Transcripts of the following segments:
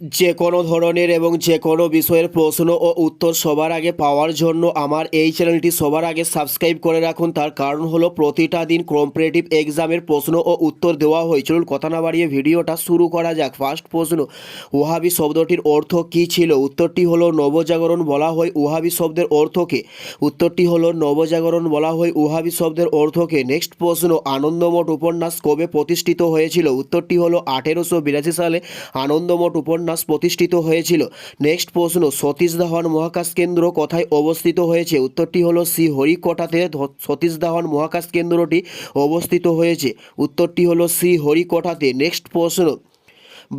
যে কোনো ধরনের এবং যে কোনো বিষয়ের প্রশ্ন ও উত্তর সবার আগে পাওয়ার জন্য আমার এই চ্যানেলটি সবার আগে সাবস্ক্রাইব করে রাখুন। তার কারণ হলো প্রতিটা দিন কম্পারেটিভ এক্সামের প্রশ্ন ও উত্তর দেওয়া হয়। চলুন কথা না বাড়িয়ে ভিডিওটা শুরু করা যাক। ফার্স্ট প্রশ্ন ওহাবি শব্দটির অর্থ কী ছিল? উত্তরটি হলো নবজাগরণ বলা হয়। ওহাবি শব্দের অর্থকে উত্তরটি হলো নবজাগরণ বলা হয়। ওহাবি শব্দের অর্থকে নেক্সট প্রশ্ন, আনন্দমঠ উপন্যাস কবে প্রতিষ্ঠিত হয়েছিল? উত্তরটি হলো আঠেরোশো বিরাশি সালে আনন্দমঠ উপন্যাস প্রতিষ্ঠিত হয়েছিল। নেক্সট প্রশ্ন, সতীশ ধাওয়ান মহাকাশ কেন্দ্র কোথায় অবস্থিত হয়েছে? উত্তরটি হলো শ্রী হরিকোটাতে সতীশ ধাওয়ান মহাকাশ কেন্দ্রটি অবস্থিত হয়েছে। উত্তরটি হলো শ্রী হরিকোটাতে। নেক্সট প্রশ্ন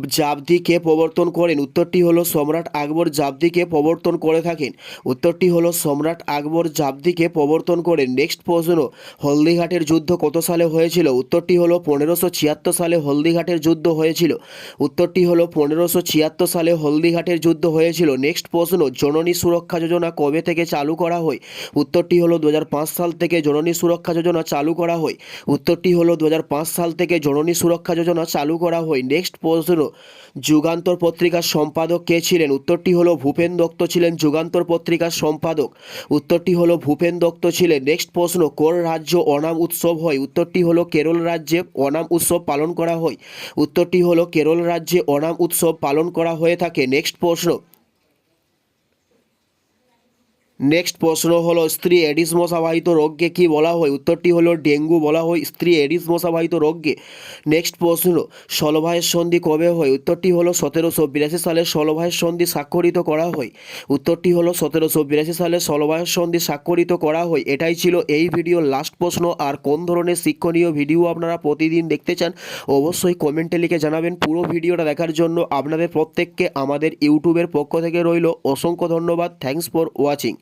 জাবদিকে প্রবর্তন করেন। উত্তরটি হলো, সম্রাট আকবর জাবদিকে প্রবর্তন করে থাকেন। উত্তরটি হলো, সম্রাট আকবর জাবদিকে প্রবর্তন করেন। নেক্সট প্রশ্ন, হলদিঘাটের যুদ্ধ কত সালে হয়েছিল? উত্তরটি হলো, পনেরোশো ছিয়াত্তর সালে হলদিঘাটের যুদ্ধ হয়েছিল। উত্তরটি হলো, পনেরোশো ছিয়াত্তর সালে হলদিঘাটের যুদ্ধ হয়েছিল। নেক্সট প্রশ্ন, জননী সুরক্ষা যোজনা কবে থেকে চালু করা হয়? উত্তরটি হলো দু হাজার পাঁচ সাল থেকে জননী সুরক্ষা যোজনা চালু করা হয়। উত্তরটি হলো দু হাজার পাঁচ সাল থেকে জননী সুরক্ষা যোজনা চালু করা হয়। নেক্সট প্রশ্ন যুগান্তর পত্রিকার সম্পাদক কে ছিলেন? উত্তরটি হলো, ভূপেন দত্ত ছিলেন যুগান্তর পত্রিকার সম্পাদক। উত্তরটি হলো, ভূপেন দত্ত ছিলেন। নেক্সট প্রশ্ন, কোন রাজ্য অনাম উৎসব হয়? উত্তরটি হলো, কেরল রাজ্যে অনাম উৎসব পালন করা হয়। উত্তরটি হলো, কেরল রাজ্যে অনাম উৎসব পালন করা হয়ে থাকে। নেক্সট প্রশ্ন নেক্সট প্রশ্ন হলো, স্ত্রী এডিস মশাবাহিত রোগকে কি বলা হয়? উত্তরটি হলো, ডেঙ্গু বলা হয় স্ত্রী এডিস মশাবাহিত রোগকে। নেক্সট প্রশ্ন ষোলভাইয়ের সন্ধি কবে হয়? উত্তরটি হলো, সতেরোশো বিরাশি সালে ষোলভাইয়ের সন্ধি স্বাক্ষরিত করা হয়। উত্তরটি হলো, সতেরোশো বিরাশি সালে ষোলভাইয়ের সন্ধি স্বাক্ষরিত করা হয়। এটাই ছিল এই ভিডিওর লাস্ট প্রশ্ন। আর কোন ধরনের শিক্ষণীয় ভিডিও আপনারা প্রতিদিন দেখতে চান, অবশ্যই কমেন্টে লিখে জানাবেন। পুরো ভিডিওটা দেখার জন্য আপনাদের প্রত্যেককে আমাদের ইউটিউবের পক্ষ থেকে রইল। অসংখ্য ধন্যবাদ। Thanks for watching